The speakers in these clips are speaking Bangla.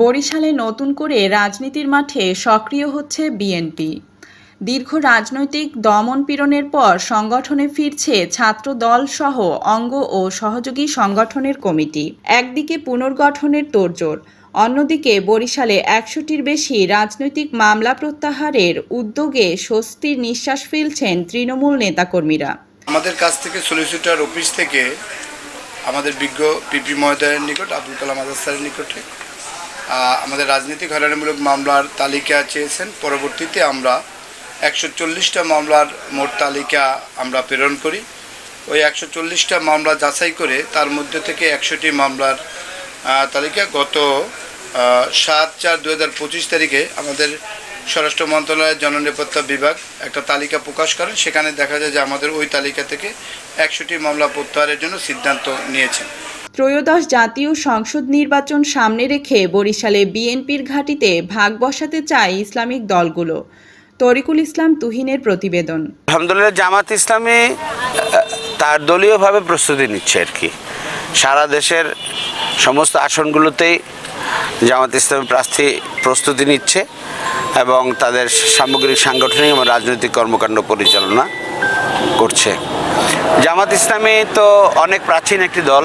বরিশালে নতুন করে রাজনীতির মাঠে সক্রিয় হচ্ছে বিএনপি। দীর্ঘ রাজনৈতিক দমনপীড়নের পর সংগঠনে ফিরছে ছাত্র দল সহ অঙ্গ ও সহযোগী সংগঠনের কমিটি। একদিকে পুনর্গঠনের তোড়জোড়, অন্যদিকে বরিশালে একশোটির বেশি রাজনৈতিক মামলা প্রত্যাহারের উদ্যোগে স্বস্তির নিঃশ্বাস ফেলছেন তৃণমূল নেতাকর্মীরা। আমাদের কাছ থেকে সলিসিটর অফিস থেকে আমাদের বিজ্ঞ পিপি মহোদয়ের নিকট আবুল কালাম আজাদ স্যারের নিকটে আমাদের রাজনৈতিক হয়রানিমূলক মামলার তালিকা চেয়েছেন। পরবর্তীতে আমরা একশো চল্লিশটা মামলার মোট তালিকা আমরা প্রেরণ করি। ওই একশো চল্লিশটা মামলা যাচাই করে তার মধ্যে থেকে একশোটি মামলার তালিকা গত সাত চার দু হাজার পঁচিশ তারিখে আমাদের স্বরাষ্ট্র মন্ত্রণালয়ের জননিরাপত্তা বিভাগ একটা তালিকা প্রকাশ করেন। সেখানে দেখা যায় যে আমাদের ওই তালিকা থেকে একশোটি মামলা প্রত্যাহারের জন্য সিদ্ধান্ত নিয়েছেন। ত্রয়োদশ জাতীয় সংসদ নির্বাচন সামনে রেখে বরিশালে বিএনপির ঘাঁটিতে ভাগ বসাতে চায় ইসলামিক দলগুলো। তরিকুল ইসলাম তুহিনের প্রতিবেদন। আলহামদুলিল্লাহ, জামাত ইসলামী তার দলীয়ভাবে প্রস্তুতি নিচ্ছে আর কি। সারা দেশের সমস্ত আসনগুলোতেই জামাত ইসলামী প্রার্থী প্রস্তুতি নিচ্ছে এবং তাদের সামগ্রিক সাংগঠনিক এবং রাজনৈতিক কর্মকাণ্ড পরিচালনা করছে। জামাত ইসলামী তো অনেক প্রাচীন একটি দল।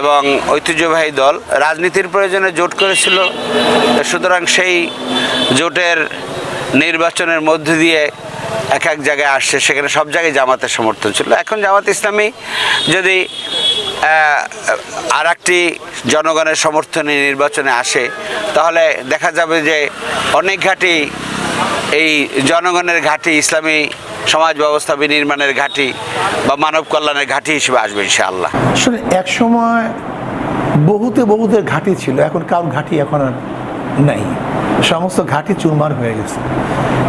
এবং ঐতিহ্যবাহী দল। রাজনীতির প্রয়োজনে জোট করেছিল। সুতরাং সেই জোটের নির্বাচনের মধ্য দিয়ে এক এক জায়গায় আসছে। সেখানে সব জায়গায় জামাতের সমর্থন ছিল। এখন জামাত ইসলামী যদি আর একটি জনগণের সমর্থনে নির্বাচনে আসে, তাহলে দেখা যাবে যে অনেক ঘাঁটি এই জনগণের ঘাঁটি ইসলামী সমাজ ব্যবস্থা বিনির্মাণের ঘাঁটি বা মানব কল্যাণের ঘাঁটি হিসেবে আসবে ইনশাআল্লাহ। আসলে এক সময় বহুতে বহুদের ঘাঁটি ছিল, এখন কারোর ঘাঁটি এখন আর নাই। সমস্ত ঘাঁটি চুরমার হয়ে গেছে।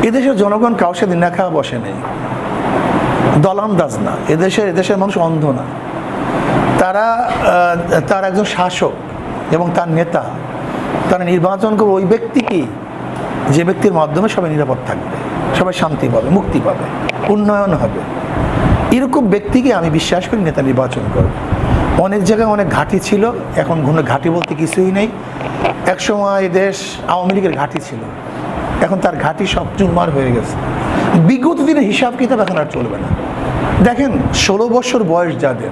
এদেশের জনগণ কারোর সাথে না খাওয়া বসে নেই। দলান্দাজ না। এদেশের এদেশের মানুষ অন্ধ না। তারা তার একজন শাসক এবং তার নেতা, তারা নির্বাচন করবে ওই ব্যক্তিকেই যে ব্যক্তির মাধ্যমে সবাই নিরাপদ থাকবে, সবাই শান্তি পাবে, মুক্তি পাবে। উন্নয়ন হবে। এরকম ব্যক্তিকে আমি বিশ্বাস করি নেতা নির্বাচন করবে। অনেক জায়গায় অনেক ঘাঁটি ছিল, এখন কোনো ঘাঁটি বলতে কিছুই নেই। একসময় দেশ আওয়ামী লীগের ঘাঁটি ছিল। এখন তার ঘাঁটি সব চুরমার হয়ে গেছে। বিগত দিনের হিসাব কিতাব এখন আর চলবে না। দেখেন, ষোলো বছর বয়স যাদের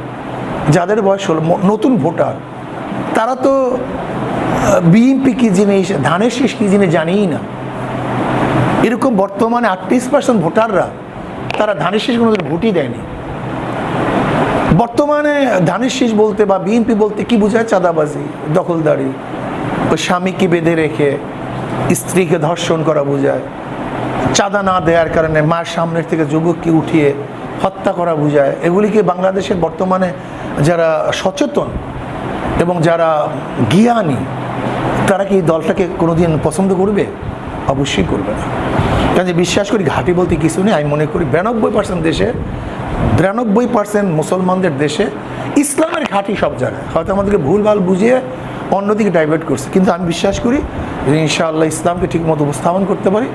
যাদের বয়স ষোলো নতুন ভোটার, তারা তো বিএনপি কী জিনিস, ধানের শেষ কী জিনিস জানিই না। এরকম বর্তমানে আটত্রিশ পার্সেন্ট ভোটাররা তারা ধানের শীষ কোনো ভোটই দেয়নি। বর্তমানে ধানের শীষ বলতে বা বিএনপি বলতে কি বোঝায়? চাঁদাবাজি, দখলদারি। ওই স্বামীকে বেঁধে রেখে স্ত্রীকে ধর্ষণ করা বোঝায়? চাঁদা না দেওয়ার কারণে মায়ের সামনের থেকে যুবককে উঠিয়ে হত্যা করা বোঝায়। এগুলিকে বাংলাদেশের বর্তমানে যারা সচেতন এবং যারা জ্ঞানী, তারা কি দলটাকে কোনোদিন পছন্দ করবে? অবশ্যই করবে না। কাজে বিশ্বাস করি, ঘাটি বলতে কিছু নেই, আমি মনে করি বিরানব্বই পার্সেন্ট দেশে, বিরানব্বই পার্সেন্ট মুসলমানদের দেশে ইসলামের ঘাঁটি সব জায়গায়। হয়তো আমাদেরকে ভুলভাল বুঝিয়ে অন্যদিকে ডাইভার্ট করছে। কিন্তু আমি বিশ্বাস করি যে ইনশাআল্লাহ ইসলামকে ঠিকমতো উপস্থাপন করতে পারি,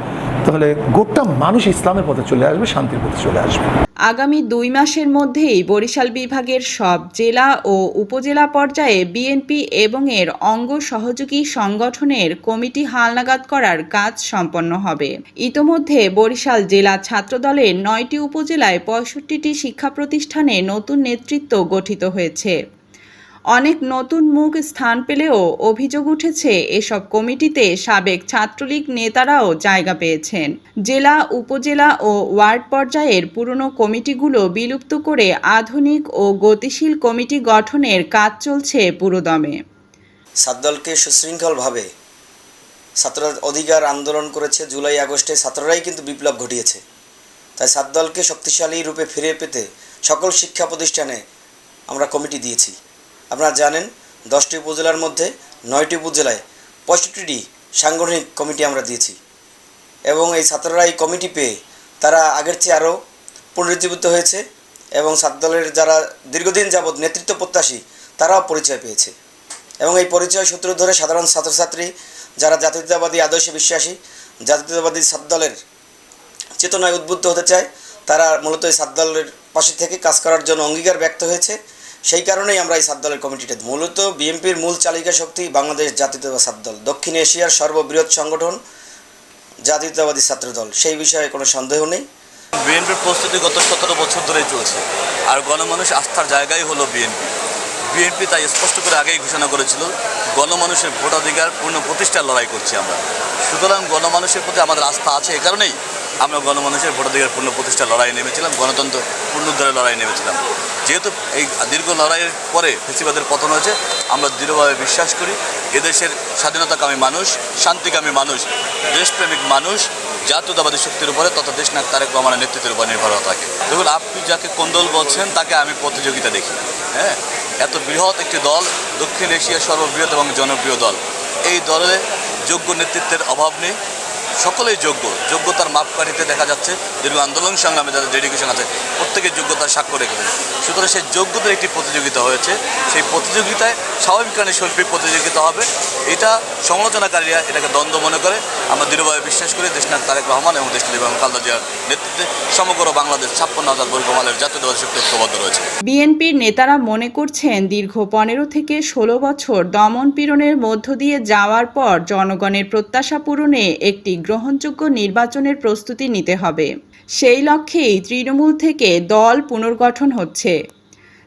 তাহলে গোটা মানুষ ইসলামের পথে চলে আসবে, শান্তির পথে চলে আসবে। আগামী দুই মাসের মধ্যেই বরিশাল বিভাগের সব জেলা ও উপজেলা পর্যায়ে বিএনপি এবং এর অঙ্গ সহযোগী সংগঠনের কমিটি হালনাগাদ করার কাজ সম্পন্ন হবে। ইতোমধ্যে বরিশাল জেলা ছাত্রদলের নয়টি উপজেলায় পঁয়ষট্টিটি শিক্ষা প্রতিষ্ঠানে নতুন নেতৃত্ব গঠিত হয়েছে। অনেক নতুন মুখ স্থান পেলেও অভিযোগ উঠেছে এসব কমিটিতে সাবেক ছাত্রলীগ নেতারাও জায়গা পেয়েছেন। জেলা, উপজেলা ও ওয়ার্ড পর্যায়ের পুরনো কমিটিগুলো বিলুপ্ত করে আধুনিক ও গতিশীল কমিটি গঠনের কাজ চলছে পুরোদমে। সাদ্দলকে সুশৃঙ্খলভাবে ছাত্ররা অধিকার আন্দোলন করেছে। জুলাই, আগস্টে ছাত্ররাই কিন্তু বিপ্লব ঘটিয়েছে। তাই সাদ্দলকে শক্তিশালী রূপে ফিরে পেতে সকল শিক্ষা প্রতিষ্ঠানে আমরা কমিটি দিয়েছি। আপনারা জানেন, দশটি উপজেলার মধ্যে নয়টি উপজেলায় পঁয়ষট্টিটি সাংগঠনিক কমিটি আমরা দিয়েছি। এবং এই ছাত্ররা এই কমিটি পেয়ে তারা আগের চেয়ে আরও পুনরুজ্জীবিত হয়েছে এবং সাদ্দলের যারা দীর্ঘদিন যাবৎ নেতৃত্ব প্রত্যাশী, তারাও পরিচয় পেয়েছে। এবং এই পরিচয় সূত্র ধরে সাধারণ ছাত্রছাত্রী, যারা জাতীয়তাবাদী আদর্শে বিশ্বাসী, জাতীয়তাবাদী সাদ্দলের চেতনায় উদ্বুদ্ধ হতে চায়, তারা মূলত এই সাদ্দলের পাশে থেকে কাজ করার জন্য অঙ্গীকার ব্যক্ত হয়েছে। সেই কারণেই আমরা এই সাত দলের কমিটিটা মূলত বিএনপির মূল চালিকা শক্তি বাংলাদেশ জাতীয়তাবাদী ছাত্র দল দক্ষিণ এশিয়ার সর্ববৃহৎ সংগঠন, জাতীয়তাবাদী ছাত্র দল সেই বিষয়ে কোনো সন্দেহ নেই। বিএনপির প্রস্তুতি গত সতেরো বছর ধরেই চলছে, আর গণমানুষ আস্থার জায়গাই হলো বিএনপি। বিএনপি তাই স্পষ্ট করে আগেই ঘোষণা করেছিল, গণমানুষের ভোটাধিকার পূর্ণ প্রতিষ্ঠার লড়াই করছি আমরা। সুতরাং গণমানুষের প্রতি আমাদের আস্থা আছে এ কারণেই আমরা গণমানুষের ভোটাধিকার পূর্ণ প্রতিষ্ঠা লড়াই নেমেছিলাম, গণতন্ত্র পুনরুদ্ধারের লড়াই নেমেছিলাম। যেহেতু এই দীর্ঘ লড়াইয়ের পরে ফেসিবাদের পতন হয়েছে, আমরা দৃঢ়ভাবে বিশ্বাস করি, এদেশের স্বাধীনতাকামী মানুষ, শান্তিকামী মানুষ, দেশপ্রেমিক মানুষ, জাতীয়তাবাদী শক্তির উপরে তথা দেশনায়ক তারেক রহমানের নেতৃত্বের উপর নির্ভর থাকে দেখুন, আপনি যাকে কোন্দল বলছেন, তাকে আমি প্রতিযোগিতা দেখি। হ্যাঁ? এত বৃহৎ একটি দল, দক্ষিণ এশিয়ার সর্ববৃহৎ এবং জনপ্রিয় দল। এই দলে যোগ্য নেতৃত্বের অভাব নেই। সকলেই যোগ্য। যোগ্যতার মাপকাঠিতে দেখা যাচ্ছে, দীর্ঘ আন্দোলন সংগ্রামে যাদের ডেডিকেশন আছে প্রত্যেকের যোগ্যতার স্বাক্ষর রেখেছে সুতরাং সেই যোগ্যতার একটি প্রতিযোগিতা হয়েছে। সেই প্রতিযোগিতায় স্বাভাবিক কারণে শৈল্পিক প্রতিযোগিতা হবে। এটা সমালোচনাকারীরা এটাকে দ্বন্দ্ব মনে করে। আমরা দৃঢ়ভাবে বিশ্বাস করি দেশনাথ তারেক রহমান এবং দেশনাথ এবং খালদা জিয়ার নেতৃত্বে সমগ্র বাংলাদেশ ছাপ্পান্ন হাজার বর্গমালের জাতীয়তাবাদী শক্তি ঐক্যবদ্ধ রয়েছে। বিএনপির নেতারা মনে করছেন, দীর্ঘ পনেরো থেকে ষোলো বছর দমন পীড়নের মধ্য দিয়ে যাওয়ার পর জনগণের প্রত্যাশা পূরণে একটি গ্রহণযোগ্য নির্বাচনের প্রস্তুতি নিতে হবে। সেই লক্ষ্যেই তৃণমূল থেকে দল পুনর্গঠন হচ্ছে।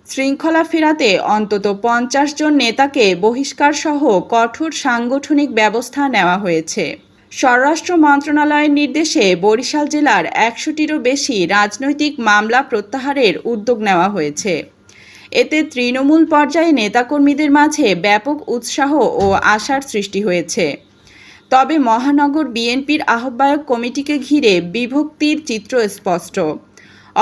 শৃঙ্খলা ফেরাতে অন্তত পঞ্চাশ জন নেতাকে বহিষ্কার সহ কঠোর সাংগঠনিক ব্যবস্থা নেওয়া হয়েছে। স্বরাষ্ট্র মন্ত্রণালয়ের নির্দেশে বরিশাল জেলার একশোটিরও বেশি রাজনৈতিক মামলা প্রত্যাহারের উদ্যোগ নেওয়া হয়েছে। এতে তৃণমূল পর্যায়ে নেতাকর্মীদের মাঝে ব্যাপক উৎসাহ ও আশার সৃষ্টি হয়েছে। তবে মহানগর বিএনপির আহ্বায়ক কমিটিকে ঘিরে বিভক্তির চিত্র স্পষ্ট।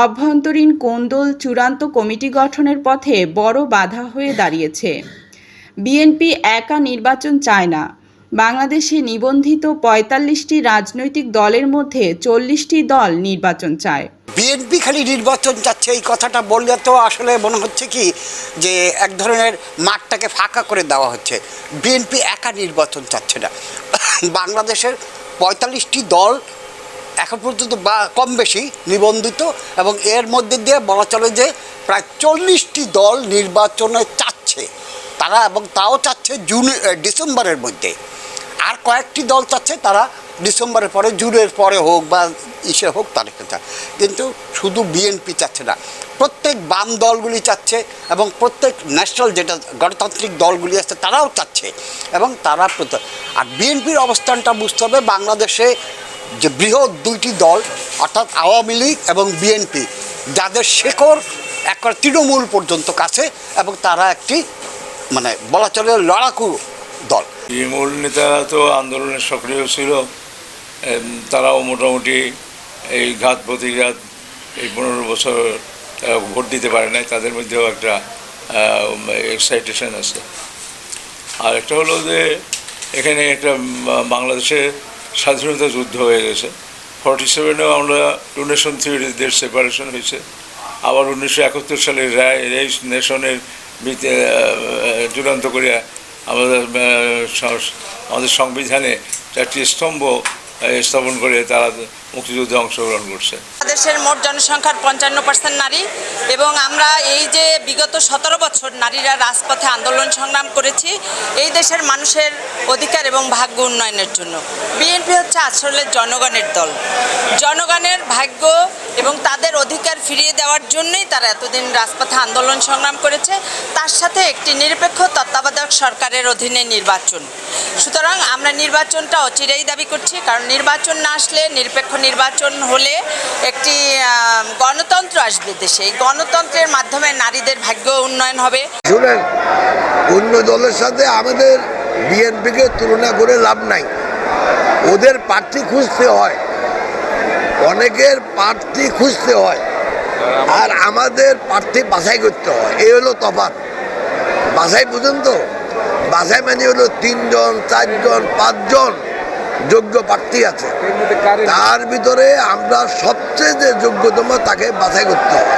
অভ্যন্তরীণ কোন্দল চূড়ান্ত কমিটি গঠনের পথে বড় বাধা হয়ে দাঁড়িয়েছে। বিএনপি একা নির্বাচন চায় না। বাংলাদেশে নিবন্ধিত পঁয়তাল্লিশটি রাজনৈতিক দলের মধ্যে চল্লিশটি দল নির্বাচন চায়। বিএনপি খালি নির্বাচন চাচ্ছে, এই কথাটা বললে তো আসলে মনে হচ্ছে কি যে এক ধরনের মাঠটাকে ফাঁকা করে দেওয়া হচ্ছে। বিএনপি একা নির্বাচন চাচ্ছে না। বাংলাদেশের পঁয়তাল্লিশটি দল এখন পর্যন্ত বা কম বেশি নিবন্ধিত এবং এর মধ্যে দিয়ে বলা চলে যে প্রায় চল্লিশটি দল নির্বাচনে চাচ্ছে। তারা এবং তাও চাচ্ছে জুন ডিসেম্বরের মধ্যে। আর কয়েকটি দল চাচ্ছে তারা ডিসেম্বরের পরে, জুনের পরে হোক বা ইসে হোক তারিখে চায় কিন্তু শুধু বিএনপি চাচ্ছে না। প্রত্যেক বাম দলগুলি চাচ্ছে এবং প্রত্যেক ন্যাশনাল যেটা গণতান্ত্রিক দলগুলি আছে, তারাও চাচ্ছে এবং তারা আর বিএনপির অবস্থানটা বুঝতে হবে, বাংলাদেশে যে বৃহৎ দুইটি দল, অর্থাৎ আওয়ামী লীগ এবং বিএনপি যাদের শেকড় একবার তৃণমূল পর্যন্ত কাছে এবং তারা একটি মানে বলা চলে লড়াকু দল। মূল নেতারা তো আন্দোলনে সক্রিয় ছিল। তারাও মোটামুটি এই ঘাত প্রতিঘাত এই পনেরো বছর ভোট দিতে পারে নাই। তাদের মধ্যেও একটা এক্সাইটেশন আছে। আর একটা হলো যে এখানে একটা উম, বাংলাদেশের স্বাধীনতা যুদ্ধ হয়ে গেছে। ফর্টি সেভেনেও আমরা টু নেশন থিওরি দেশ সেপারেশন হয়েছে। আবার উনিশশো একাত্তর সালের রায় এই নেশনের চূড়ান্ত করে আমাদের আমাদের সংবিধানে চারটি স্তম্ভ স্থাপন করে তারা মুক্তিযুদ্ধে অংশগ্রহণ করছে। দেশের মোট জনসংখ্যার পঞ্চান্ন পার্সেন্ট নারী এবং আমরা এই যে বিগত সতেরো বছর নারীরা রাজপথে আন্দোলন সংগ্রাম করেছি, এই দেশের মানুষের অধিকার এবং ভাগ্য উন্নয়নের জন্য। বিএনপি হচ্ছে আসলে জনগণের দল। জনগণের ভাগ্য এবং তাদের অধিকার ফিরিয়ে দেওয়ার জন্যই তারা এতদিন রাজপথে আন্দোলন সংগ্রাম করেছে। তার সাথে একটি নিরপেক্ষ তত্ত্বাবধায়ক সরকারের অধীনে নির্বাচন। সুতরাং আমরা নির্বাচনটা অচিরেই দাবি করছি, কারণ নির্বাচন না আসলে নিরপেক্ষ নির্বাচন হলে একটি গণতন্ত্র আসবে দেশে। এই গণতন্ত্রের মাধ্যমে নারীদের ভাগ্য উন্নয়ন হবে। শুনেন, অন্য দলের সাথে আমাদের বিএনপিকে তুলনা করে লাভ নাই। ওদের প্রার্থী খুঁজতে হয়। অনেকের প্রার্থী খুঁজতে হয়। আর আমাদের প্রার্থী বাছাই করতে হয়। এই হলো তফাৎ। বাছাই বুঝুন তো? বাছাই মানে হলো তিনজন, চারজন, পাঁচজন। যোগ্য প্রার্থী আছে। তার ভিতরে আমরা সবচেয়ে যে যোগ্যতম তাকে বাছাই করতে হবে।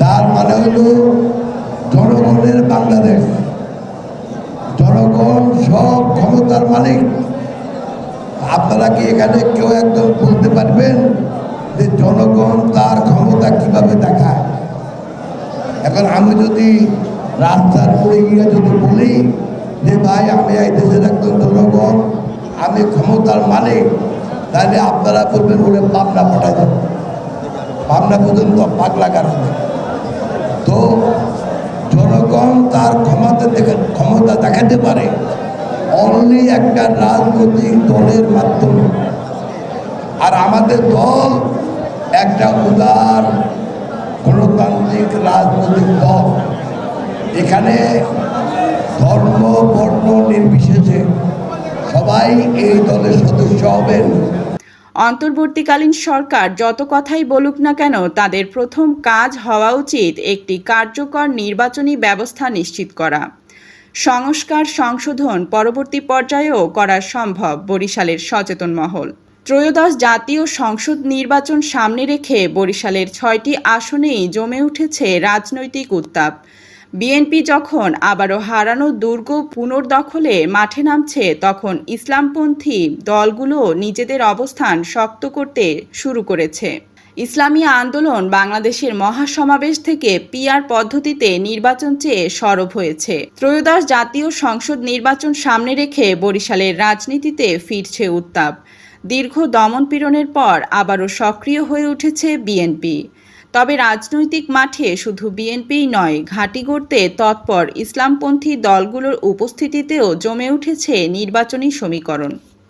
তার মানে হলো জনগণের বাংলাদেশ। জনগণ সব ক্ষমতার মালিক। আপনারা কি এখানে কেউ একজন বলতে পারবেন যে জনগণ তার ক্ষমতা কীভাবে দেখায়? এখন আমি যদি রাস্তার পড়ে গিয়ে যদি বলি যে ভাই, আমি এই দেশের একজন জনগণ, আমি ক্ষমতার মালিক, তাহলে আপনারা বলবেন বলে পাবনা পাঠাই দেন পাবনা পর্যন্ত পাগলা কারণে তো জনগণ তার ক্ষমতা দেখে, ক্ষমতা দেখাতে পারে। অনলি একটা রাজনৈতিক দলের মাধ্যমে। আর আমাদের দল একটা উদার, গণতান্ত্রিক রাজনৈতিক দল। এখানে ধর্ম, বর্ণ নির্বিশেষে সবাই এই দলের সদস্য হবেন। অন্তর্বর্তীকালীন সরকার যত কথাই বলুক না কেন, তাদের প্রথম কাজ হওয়া উচিত একটি কার্যকর নির্বাচনী ব্যবস্থা নিশ্চিত করা। সংস্কার, সংশোধন পরবর্তী পর্যায়েও করা সম্ভব বরিশালের সচেতন মহল। ত্রয়োদশ জাতীয় সংসদ নির্বাচন সামনে রেখে বরিশালের ছয়টি আসনেই জমে উঠেছে রাজনৈতিক উত্তাপ। বিএনপি যখন আবারও হারানো দুর্গ পুনর্দখলে মাঠে নামছে, তখন ইসলামপন্থী দলগুলো নিজেদের অবস্থান শক্ত করতে শুরু করেছে। ইসলামী আন্দোলন বাংলাদেশের মহাসমাবেশ থেকে পিআর পদ্ধতিতে নির্বাচন চেয়ে সরব হয়েছে। ত্রয়োদশ জাতীয় সংসদ নির্বাচন সামনে রেখে বরিশালের রাজনীতিতে ফিরছে উত্তাপ। দীর্ঘ দমনপীড়নের পর আবারও সক্রিয় হয়ে উঠেছে বিএনপি। তবে রাজনৈতিক মাঠে শুধু বিএনপিই নয়, ঘাঁটি গড়তে তৎপর ইসলামপন্থী দলগুলোর উপস্থিতিতেও জমে উঠেছে নির্বাচনী সমীকরণ।